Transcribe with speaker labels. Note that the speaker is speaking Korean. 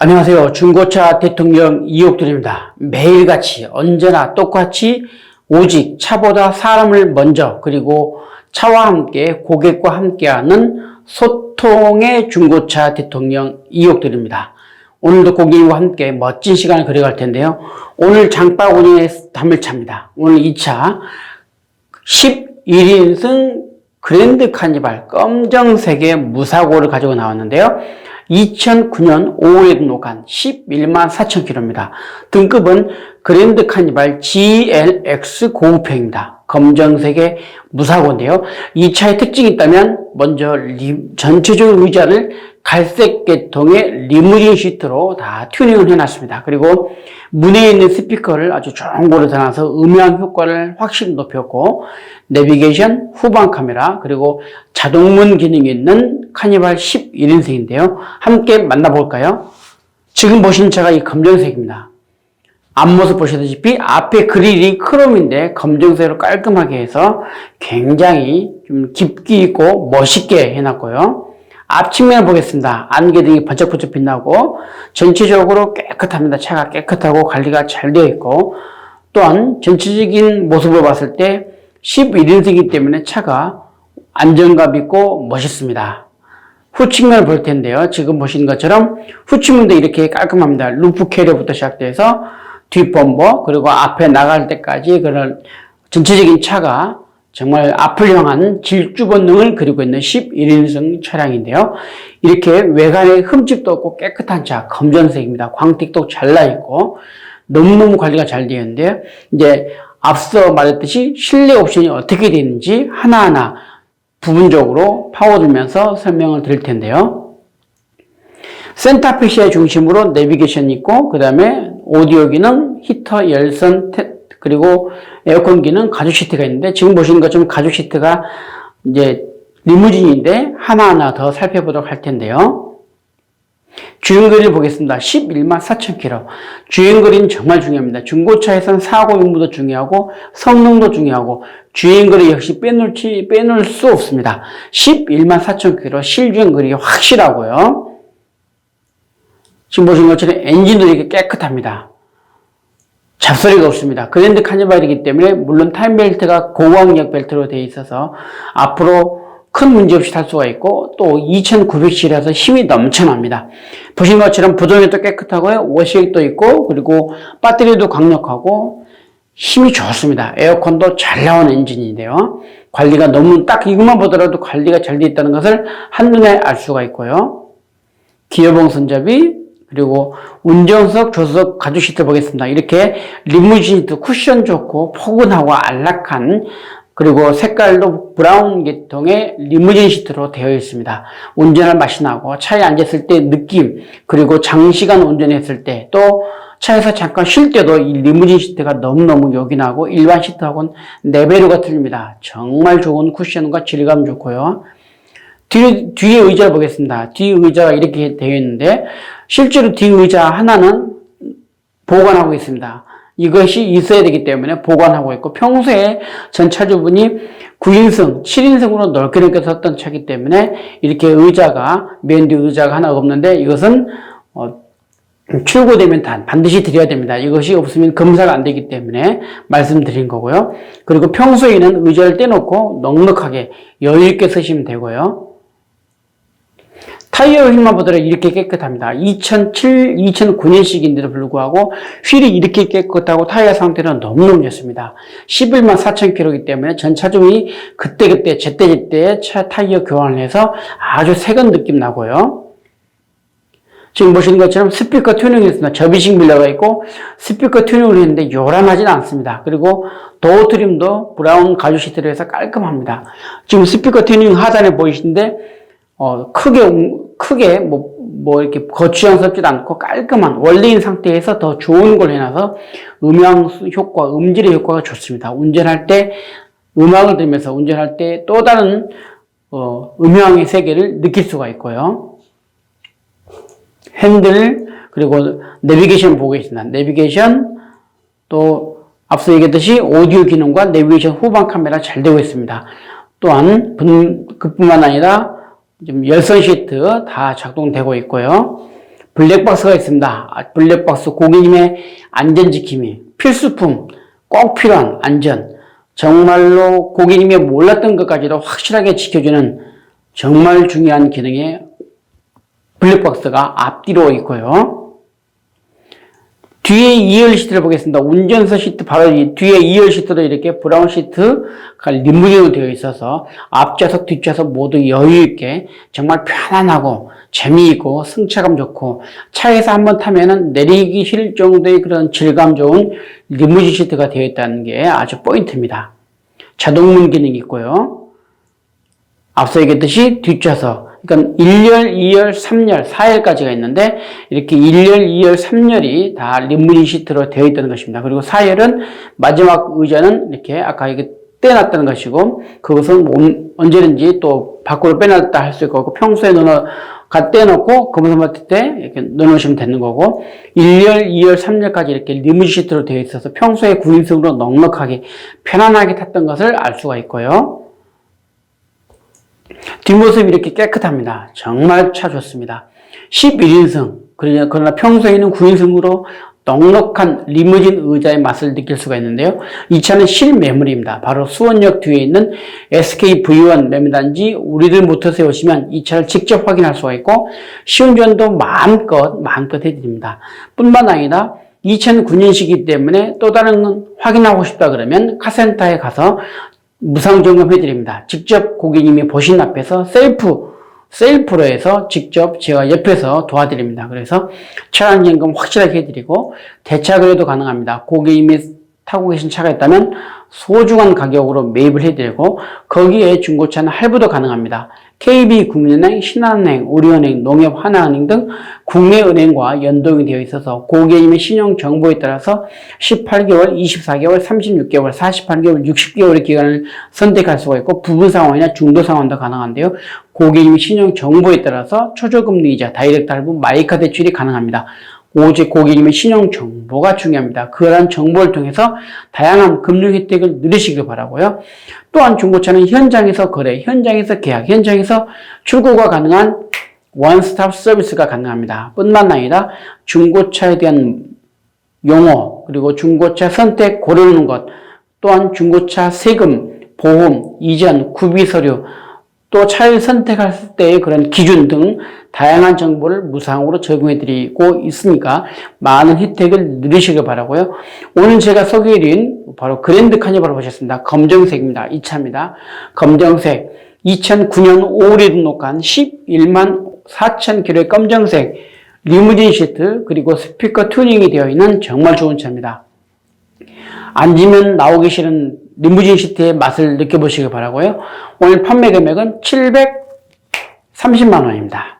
Speaker 1: 안녕하세요. 중고차 대통령 이옥들입니다. 매일같이 언제나 똑같이 오직 차보다 사람을 먼저 그리고 차와 함께 고객과 함께하는 소통의 중고차 대통령 이옥들입니다. 오늘도 고객과 함께 멋진 시간을 그려갈 텐데요. 오늘 장바구니에 담을 차입니다. 오늘 이 차 11인승 그랜드 카니발 검정색의 무사고를 가지고 나왔는데요. 2009년 5월에 등록한 11만 4천 킬로입니다. 등급은 그랜드 카니발 GLX 고급형입니다. 검정색의 무사고인데요. 이 차의 특징이 있다면 먼저 리, 전체적인 의자를 갈색 계통의 리무진 시트로 다 튜닝을 해놨습니다. 그리고 문에 있는 스피커를 아주 좋은 곳에 달아서 음향 효과를 확실히 높였고 내비게이션, 후방 카메라, 그리고 자동문 기능이 있는 카니발 11인승인데요. 함께 만나볼까요? 지금 보시는 차가 이 검정색입니다. 앞모습 보시다시피 앞에 그릴이 크롬인데 검정색으로 깔끔하게 해서 굉장히 좀 깊이 있고 멋있게 해놨고요. 앞측면을 보겠습니다. 안개 등이 번쩍번쩍 빛나고 전체적으로 깨끗합니다. 차가 깨끗하고 관리가 잘 되어 있고 또한 전체적인 모습을 봤을 때 11인승이기 때문에 차가 안정감 있고 멋있습니다. 후측면을 볼 텐데요. 지금 보시는 것처럼 후측면도 이렇게 깔끔합니다. 루프 캐리어부터 시작돼서 뒷범버 그리고 앞에 나갈 때까지 그런 전체적인 차가 정말 앞을 향한 질주 본능을 그리고 있는 11인승 차량인데요. 이렇게 외관에 흠집도 없고 깨끗한 차, 검정색입니다. 광택도 잘 나 있고 너무너무 관리가 잘 되어 있는데 이제 앞서 말했듯이 실내 옵션이 어떻게 되는지 하나하나 부분적으로 파고들면서 설명을 드릴 텐데요. 센터피시의 중심으로 내비게이션이 있고 그 다음에 오디오 기능, 히터, 열선, 테, 그리고 에어컨 기능, 가죽 시트가 있는데 지금 보시는 것처럼 가죽 시트가 이제 리무진인데 하나하나 더 살펴보도록 할 텐데요. 주행거리를 보겠습니다. 11만 4천 킬로. 주행거리는 정말 중요합니다. 중고차에서는 사고 유무도 중요하고 성능도 중요하고 주행거리 역시 빼놓지, 빼놓을 수 없습니다. 11만 4천 킬로 실주행거리 확실하고요. 지금 보시는 것처럼 엔진도 이렇게 깨끗합니다. 잡소리가 없습니다. 그랜드 카니발이기 때문에 물론 타임벨트가 고강력 벨트로 되어 있어서 앞으로 큰 문제 없이 탈 수가 있고 또 2900cc라서 힘이 넘쳐납니다. 보신 것처럼 부동액도 깨끗하고요. 워시액도 있고 그리고 배터리도 강력하고 힘이 좋습니다. 에어컨도 잘 나온 엔진인데요. 관리가 너무 딱 이것만 보더라도 관리가 잘 되어 있다는 것을 한눈에 알 수가 있고요. 기어봉 손잡이 그리고 운전석, 조수석 가죽 시트 보겠습니다. 이렇게 리무진 시트 쿠션 좋고 포근하고 안락한 그리고 색깔도 브라운 계통의 리무진 시트로 되어 있습니다. 운전할 맛이 나고 차에 앉았을 때 느낌 그리고 장시간 운전했을 때 또 차에서 잠깐 쉴 때도 이 리무진 시트가 너무너무 요긴하고 일반 시트하고는 4배로가 틀립니다. 정말 좋은 쿠션과 질감 좋고요. 뒤, 뒤에 의자를 보겠습니다. 뒤 의자가 이렇게 되어 있는데 실제로 뒤 의자 하나는 보관하고 있습니다. 이것이 있어야 되기 때문에 보관하고 있고 평소에 전 차주분이 9인승, 7인승으로 넓게 넓게 썼던 차기 때문에 이렇게 의자가 맨 뒤 의자가 하나 없는데 이것은 어, 출고되면 단 반드시 드려야 됩니다. 이것이 없으면 검사가 안 되기 때문에 말씀드린 거고요. 그리고 평소에는 의자를 떼놓고 넉넉하게 여유 있게 쓰시면 되고요. 타이어 휠만 보더라도 이렇게 깨끗합니다. 2007, 2009년식인데도 불구하고 휠이 이렇게 깨끗하고 타이어 상태는 너무너무 좋습니다. 11만 4천 킬로이기 때문에 전 차종이 그때그때 제때제때 차 타이어 교환을 해서 아주 새건 느낌 나고요. 지금 보시는 것처럼 스피커 튜닝이 있습니다. 접이식 밀러가 있고 스피커 튜닝을 했는데 요란하진 않습니다. 그리고 도어 트림도 브라운 가죽 시트로 해서 깔끔합니다. 지금 스피커 튜닝 하단에 보이시는데 어, 크게, 크게, 뭐, 뭐, 이렇게 거추장스럽지도 않고 깔끔한 원래인 상태에서 더 좋은 걸 해놔서 음향 효과, 음질의 효과가 좋습니다. 운전할 때, 음악을 들으면서 운전할 때 또 다른, 어, 음향의 세계를 느낄 수가 있고요. 핸들, 그리고 내비게이션 보고 있습니다. 내비게이션, 또, 앞서 얘기했듯이 오디오 기능과 내비게이션 후방 카메라 잘 되고 있습니다. 또한, 그뿐만 아니라, 지금 열선 시트 다 작동되고 있고요. 블랙박스가 있습니다. 아, 블랙박스 고객님의 안전지킴이 필수품 꼭 필요한 안전 정말로 고객님이 몰랐던 것까지도 확실하게 지켜주는 정말 중요한 기능의 블랙박스가 앞뒤로 있고요. 뒤에 2열 시트를 보겠습니다. 운전석 시트 바로 이 뒤에 2열 시트도 이렇게 브라운 시트가 리무진으로 되어 있어서 앞좌석 뒷좌석 모두 여유 있게 정말 편안하고 재미있고 승차감 좋고 차에서 한번 타면은 내리기 싫을 정도의 그런 질감 좋은 리무진 시트가 되어 있다는 게 아주 포인트입니다. 자동문 기능이 있고요. 앞서 얘기했듯이 뒷좌석 그러니까 1열, 2열, 3열, 4열까지가 있는데 이렇게 1열, 2열, 3열이 다 리무진 시트로 되어 있다는 것입니다. 그리고 4열은 마지막 의자는 이렇게 아까 이게 떼놨다는 것이고 그것은 온- 언제든지 또 밖으로 빼놨다 할 수 있고 평소에 넣어 가 떼놓고 검은선 맡을 때 이렇게 넣어놓으시면 되는 거고 1열, 2열, 3열까지 이렇게 리무진 시트로 되어 있어서 평소에 9인승으로 넉넉하게 편안하게 탔던 것을 알 수가 있고요. 뒷모습이 이렇게 깨끗합니다. 정말 차 좋습니다. 11인승, 그러나 평소에는 9인승으로 넉넉한 리무진 의자의 맛을 느낄 수가 있는데요. 이 차는 실매물입니다. 바로 수원역 뒤에 있는 SK V1 매매단지 우리들 모터스에 오시면 이 차를 직접 확인할 수가 있고 시운전도 마음껏 마음껏 해드립니다. 뿐만 아니라 2009년식이기 때문에 또 다른 건 확인하고 싶다 그러면 카센터에 가서 무상 점검 해 드립니다. 직접 고객님이 보신 앞에서 셀프 셀프로 해서 직접 제가 옆에서 도와드립니다. 그래서 차량 점검 확실하게 해드리고 대차 거래도 가능합니다. 고객님이 타고 계신 차가 있다면 소중한 가격으로 매입을 해드리고 거기에 중고차는 할부도 가능합니다. KB국민은행, 신한은행, 우리은행, 농협, 하나은행 등 국내 은행과 연동이 되어 있어서 고객님의 신용 정보에 따라서 18개월, 24개월, 36개월, 48개월, 60개월의 기간을 선택할 수가 있고 부분 상환이나 중도 상환도 가능한데요. 고객님의 신용 정보에 따라서 초저금리 이자, 다이렉트 할부, 마이카 대출이 가능합니다. 오직 고객님의 신용 정보가 중요합니다. 그러한 정보를 통해서 다양한 금융 혜택을 누리시길 바라고요. 또한 중고차는 현장에서 거래, 현장에서 계약, 현장에서 출고가 가능한 원스톱 서비스가 가능합니다. 뿐만 아니라 중고차에 대한 용어, 그리고 중고차 선택 고르는 것, 또한 중고차 세금, 보험, 이전, 구비 서류, 또 차를 선택할 때의 그런 기준 등 다양한 정보를 무상으로 제공해 드리고 있으니까 많은 혜택을 누리시길 바라고요. 오늘 제가 소개해드린 바로 그랜드 카니발을 보셨습니다. 검정색입니다. 이 차입니다. 검정색 2009년 5월에 등록한 11만 4천 킬로의 검정색 리무진 시트 그리고 스피커 튜닝이 되어 있는 정말 좋은 차입니다. 앉으면 나오기 싫은 리무진 시트의 맛을 느껴보시기 바라고요. 오늘 판매 금액은 730만 원입니다.